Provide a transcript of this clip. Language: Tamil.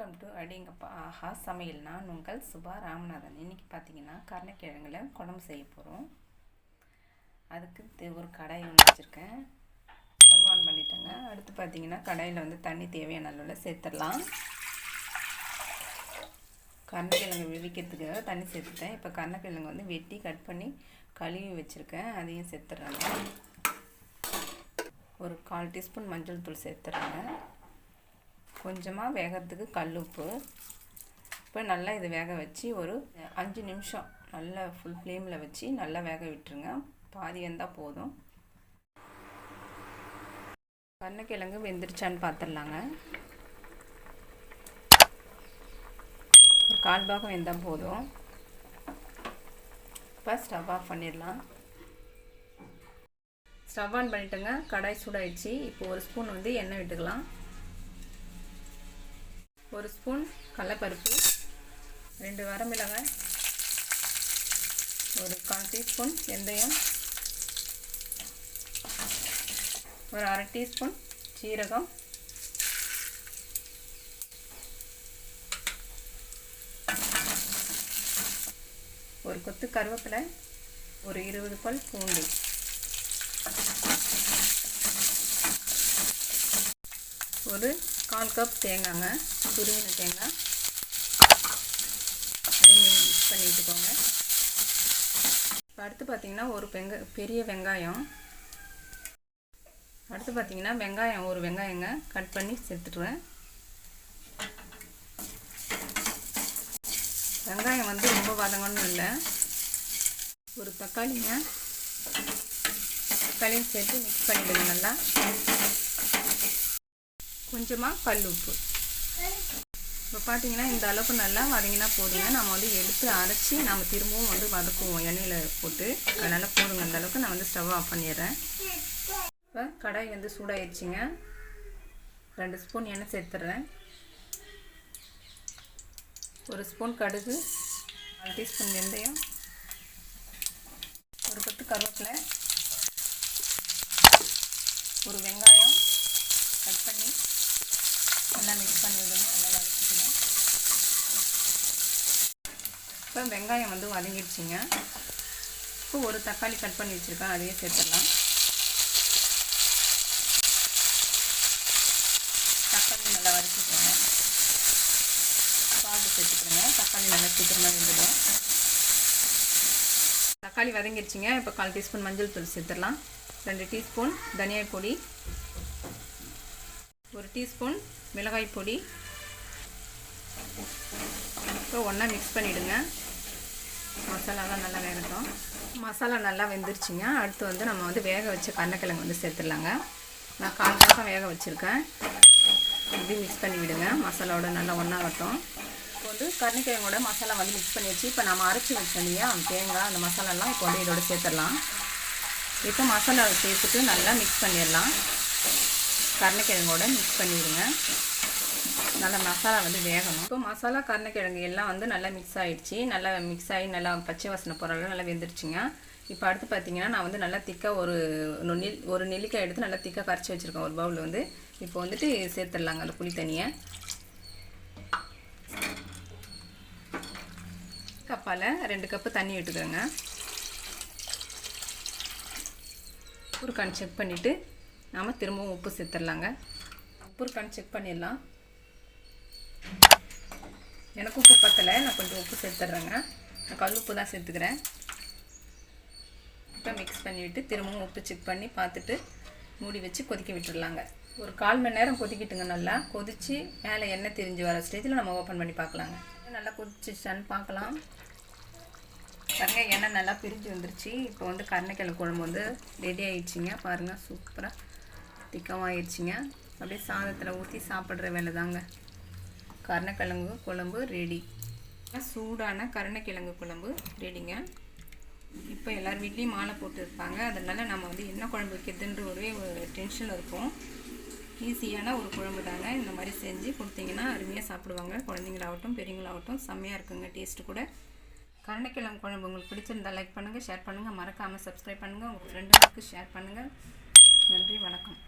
வெல்கம் டு அடிங்கப்பா ஆஹா சமையல். நான் உங்கள் சுபா ராமநாதன். இன்றைக்கி பார்த்தீங்கன்னா கருணக்கிழங்குல குழம்பு செய்ய போகிறோம் அதுக்கு தே- ஒரு கடாய் ஒன்று வச்சுருக்கேன். ஸ்டவ் ஆன் பண்ணிட்டேங்க. அடுத்து பார்த்தீங்கன்னா கடாயில் வந்து தண்ணி தேவையான அளவில் சேர்த்துடலாம். கருணக்கிழங்கு விரிக்கிறதுக்காக தண்ணி சேர்த்துட்டேன். இப்போ கருணக்கிழங்கு வந்து வெட்டி கட் பண்ணி கழுவி வச்சுருக்கேன். அதையும் சேர்த்துட்றேங்க. ஒரு கால் டீஸ்பூன் மஞ்சள் தூள் சேர்த்துட்றாங்க. கொஞ்சமாக வேகிறதுக்கு கல் உப்பு இப்போ நல்லா இது வேக வச்சு ஒரு அஞ்சு நிமிஷம் நல்லா ஃபுல் ஃப்ளேமில் வச்சு நல்லா வேக விட்டுருங்க. பாதி வந்தால் போதும். கருணக்கிழங்கு வெந்துருச்சான்னு பார்த்துடலாங்க ஒரு கால் பாகம் வெந்தால் போதும். இப்போ ஸ்டவ் ஆஃப் பண்ணிடலாம் ஸ்டவ் ஆன் பண்ணிட்டுங்க. கடாய் சூடாயிடுச்சு. இப்போ ஒரு ஸ்பூன் வந்து எண்ணெய் விட்டுக்கலாம். ஒரு ஸ்பூன் கடலப்பருப்பு ரெண்டு வரமிளகாய் ஒரு கால் டீஸ்பூன் வெந்தயம் ஒரு அரை டீஸ்பூன் சீரகம் ஒரு கொத்து கருவேப்பிலை ஒரு இருபது பல் பூண்டு. ஒரு கால் கப் தேங்காங்க துருவின தேங்காய். அதையும் நீங்கள் மிக்ஸ் பண்ணி விட்டுக்கோங்க இப்போ அடுத்து பார்த்தீங்கன்னா ஒரு வெங்க பெரிய வெங்காயம். அடுத்து பார்த்தீங்கன்னா வெங்காயம் ஒரு வெங்காயங்க கட் பண்ணி சேர்த்துட்டுருவேன் வெங்காயம் வந்து ரொம்ப வதங்கணும் இல்லை. ஒரு தக்காளிங்க தக்காளியும் சேர்த்து மிக்ஸ் பண்ணிவிடுங்க நல்லா. கொஞ்சமாக கல் உப்பு. இப்போ பார்த்தீங்கன்னா இந்த அளவுக்கு நல்லா வதங்கினா போதுங்க. நம்ம வந்து எடுத்து அரைச்சி நம்ம திரும்பவும் வந்து வதக்குவோம். எண்ணெயில் போட்டு. அதனால் போதுங்க. அந்த அளவுக்கு நான் வந்து ஸ்டவ் ஆஃப் பண்ணிடுறேன். இப்போ கடாய் வந்து சூடாயிடுச்சிங்க ரெண்டு ஸ்பூன் எண்ணெய் சேர்த்துட்றேன். ஒரு ஸ்பூன் கடுகு நாலு டீஸ்பூன் வெந்தயம் ஒரு பத்து கருவேப்பிலை ஒரு வெங்காயம் கட் பண்ணி நல்லா மிக்ஸ் பண்ணி விடுங்க நல்லா வதக்கிக்கணும். இப்போ வெங்காயம் வந்து வதங்கிடுச்சிங்க. இப்போ ஒரு தக்காளி கட் பண்ணி வச்சுருக்கேன். அதையே சேர்த்துடலாம். தக்காளி நல்லா வதக்கிக்கோங்க. சால்ட்டு சேர்த்துக்கிறேங்க. தக்காளி நல்லா சீக்கிரமாக வெந்துடும். தக்காளி வதங்கிடுச்சிங்க. இப்போ கால் டீஸ்பூன் மஞ்சள் தூள் சேர்த்துடலாம். ரெண்டு டீஸ்பூன் தனியா பொடி ஒரு டீஸ்பூன் மிளகாய் பொடி. இப்போ ஒன்றா மிக்ஸ் பண்ணிவிடுங்க மசாலாலாம் நல்லா வேகட்டும். மசாலா நல்லா வெந்துருச்சுங்க. அடுத்து வந்து நம்ம வந்து வேக வச்ச கருணக்கிழங்கு வந்து சேர்த்துடலாங்க. நான் கால் பக்கம் வேக வச்சுருக்கேன். இப்படி மிக்ஸ் பண்ணி விடுங்க. மசாலாவோட நல்லா ஒன்றாகட்டும் இப்போ வந்து கருணக்கிழங்கோட மசாலா வந்து மிக்ஸ் பண்ணி வச்சு இப்போ நம்ம அரைச்சி வச்சோம் இல்லையா தேங்காய் அந்த மசாலாலாம் இப்போ வந்து இதோட சேர்த்துடலாம். இப்போ மசாலாவை சேர்த்துட்டு நல்லா மிக்ஸ் பண்ணிடலாம். கருணக்கிழங்கோட மிக்ஸ் பண்ணிடுங்க. நல்லா மசாலா வந்து வேகணும். இப்போ மசாலா கருணக்கிழங்கு எல்லாம் வந்து நல்லா மிக்ஸ் ஆகிடுச்சி நல்லா மிக்ஸ் ஆகி நல்லா பச்சை வாசனை போகிற நல்லா வெந்துருச்சுங்க. இப்போ அடுத்து பார்த்தீங்கன்னா நான் வந்து நல்லா திக்காக ஒரு நெல் ஒரு நெல்லிக்காய் எடுத்து நல்லா திக்காக கரைச்சி வச்சுருக்கேன் ஒரு பவுல் வந்து. இப்போ வந்துட்டு சேர்த்துடலாங்க அந்த புளி தண்ணியை. கப்பால் ரெண்டு கப்பு தண்ணி விட்டுக்கோங்க உப்பு செக் பண்ணிவிட்டு நாம் திரும்பவும் உப்பு சேர்த்துடலாங்க. உப்பு இருக்கான்னு செக் பண்ணிடலாம். எனக்கு உப்பு பத்தலை நான் கொஞ்சம் உப்பு சேர்த்துட்றேங்க. நான் கல் உப்பு தான் சேர்த்துக்கிறேன். இப்போ மிக்ஸ் பண்ணிவிட்டு திரும்பவும் உப்பு செக் பண்ணி பார்த்துட்டு மூடி வச்சு கொதிக்க விட்டுடலாங்க. ஒரு கால் மணி நேரம் கொதிக்கிட்டுங்க நல்லா. கொதித்து மேலே எண்ணெய் தெரிஞ்சு வர ஸ்டேஜில் நம்ம ஓப்பன் பண்ணி பார்க்கலாங்க. நல்லா கொதிச்சிச்சான்னு பார்க்கலாம். பாருங்கள் எண்ணெய் நல்லா பிரிஞ்சு வந்துருச்சு. இப்போ வந்து கருணைக்கிழங்கு குழம்பு வந்து ரெடி ஆயிடுச்சுங்க. பாருங்கள் சூப்பராக திக்கமாக ஆயிடுச்சுங்க அப்படியே சாதத்தில் ஊற்றி சாப்பிட்ற வேலை தாங்க கருணக்கிழங்கு குழம்பு ரெடி சூடான கருணக்கிழங்கு குழம்பு ரெடிங்க இப்போ எல்லோரும் வீட்லேயும் மாலை போட்டுருப்பாங்க அதனால் நம்ம வந்து என்ன குழம்பு வைக்கிறதுன்ற ஒரே ஒரு டென்ஷனில் இருப்போம் ஈஸியான ஒரு குழம்பு தாங்க இந்த மாதிரி செஞ்சு கொடுத்தீங்கன்னா அருமையாக சாப்பிடுவாங்க. குழந்தைங்களாகட்டும் பெரியவங்களாகட்டும் செம்மையாக இருக்குங்க டேஸ்ட்டு கூட. கருணைக்கிழங்கு குழம்பு உங்களுக்கு பிடிச்சிருந்தா லைக் பண்ணுங்கள் ஷேர் பண்ணுங்கள் மறக்காமல் சப்ஸ்கிரைப் பண்ணுங்கள் உங்கள் ஃப்ரெண்டுங்களுக்கு ஷேர் பண்ணுங்கள் நன்றி வணக்கம்.